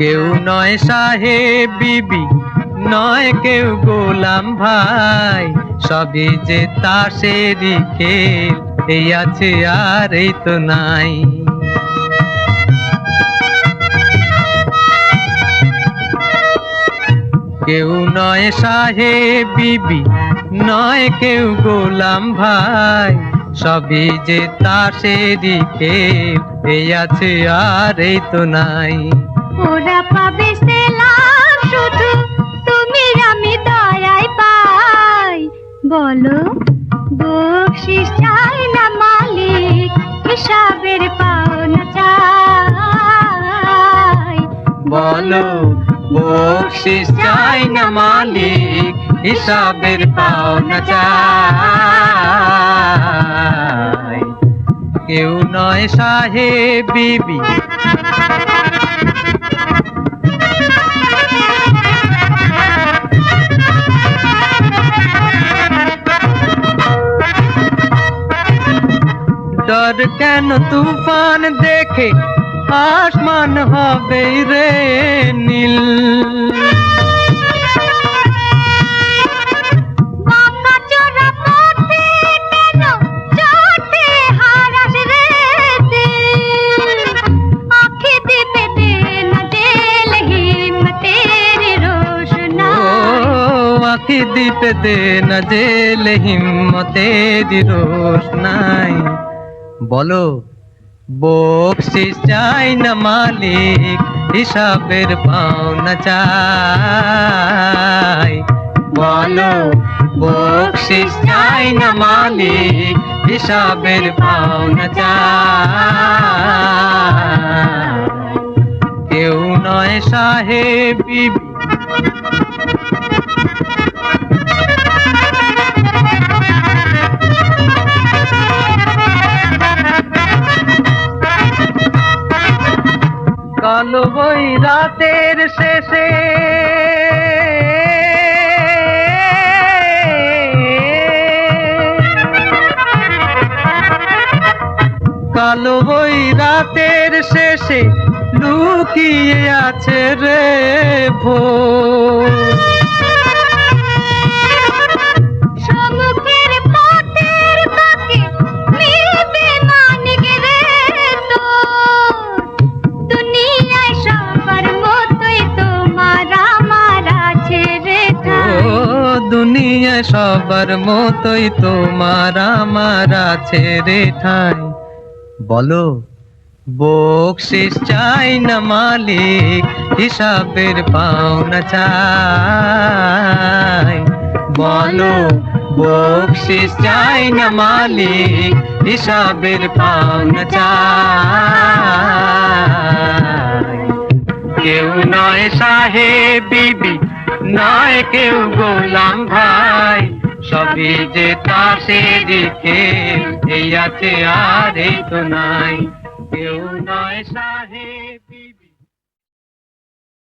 কেউ নয় সাহেব বিবি, নয় কেউ গোলাম ভাই। সবই যে তাসেরই খেল, এই আছে আর এই তো নাই। কেউ নয় সাহেব বিবি, নয় কেউ গোলাম ভাই। সবই যে তাসেরই খেল এই আছে আর এই তো নাই। ওরা পাবে শুধু তুমি আমি দয়াই পাই। বলো, বকশিস চাই না মালিক, হিসাবের পাওনা চাই। বলো বকশিস চাই না মালিক, হিসাবের পাওনা চাই। কেউ নয় সাহেব বিবি ডর কেন তুফান দেখে আসমান হবে রে নীল। দীপ দে না জেল হিম্মতের রোশনাই বলো বকশিস চাই না মালিক, হিসাবের পাওনা চাই। বলো, বকশিস চাই না মালিক, হিসাবের পাওনা চাই। কেউ নয় সাহেব কালো বই রাতের শেষে। কালো বই রাতের শেষে লুকিয়ে আছে রে ভোর। সবার মতোই তোমার আমার আছে রে ঠাই। বলো, বকশিস চাই না মালিক, হিসাবের পাওনা চাই। বলো, বকশিস চাই না মালিক, হিসাবের পাওনা চাই। কেউ নয় সাহেব বিবি নয় কেউ গোলাম ভাই। সবই যে তাসে দেখে, এই আছে আর এই তো নাই। কেউ নয় সাহেব।